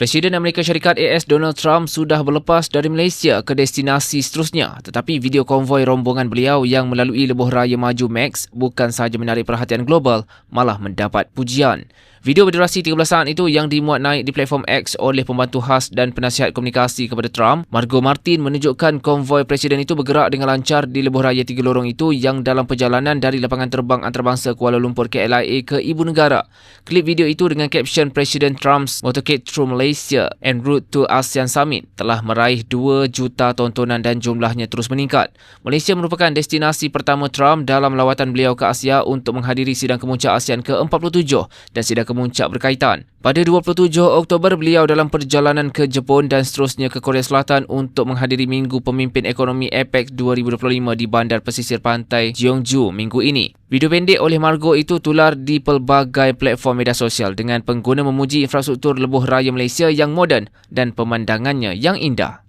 Presiden Amerika Syarikat AS Donald Trump sudah berlepas dari Malaysia ke destinasi seterusnya tetapi video konvoi rombongan beliau yang melalui lebuh raya maju Max bukan sahaja menarik perhatian global malah mendapat pujian. Video berdurasi 13 saat itu yang dimuat naik di platform X oleh pembantu khas dan penasihat komunikasi kepada Trump, Margot Martin menunjukkan konvoi presiden itu bergerak dengan lancar di lebuh raya tiga lorong itu yang dalam perjalanan dari lapangan terbang antarabangsa Kuala Lumpur KLIA ke ibu negara. Klip video itu dengan caption Presiden Trump's motorcade through Malaysia en route to ASEAN Summit telah meraih 2 juta tontonan dan jumlahnya terus meningkat. Malaysia merupakan destinasi pertama Trump dalam lawatan beliau ke Asia untuk menghadiri sidang kemuncak ASEAN ke-47 dan sidang kemuncak berkaitan. Pada 27 Oktober, beliau dalam perjalanan ke Jepun dan seterusnya ke Korea Selatan untuk menghadiri Minggu Pemimpin Ekonomi APEC 2025 di Bandar Pesisir Pantai Jeongju minggu ini. Video pendek oleh Margot itu tular di pelbagai platform media sosial dengan pengguna memuji infrastruktur lebuh raya Malaysia yang moden dan pemandangannya yang indah.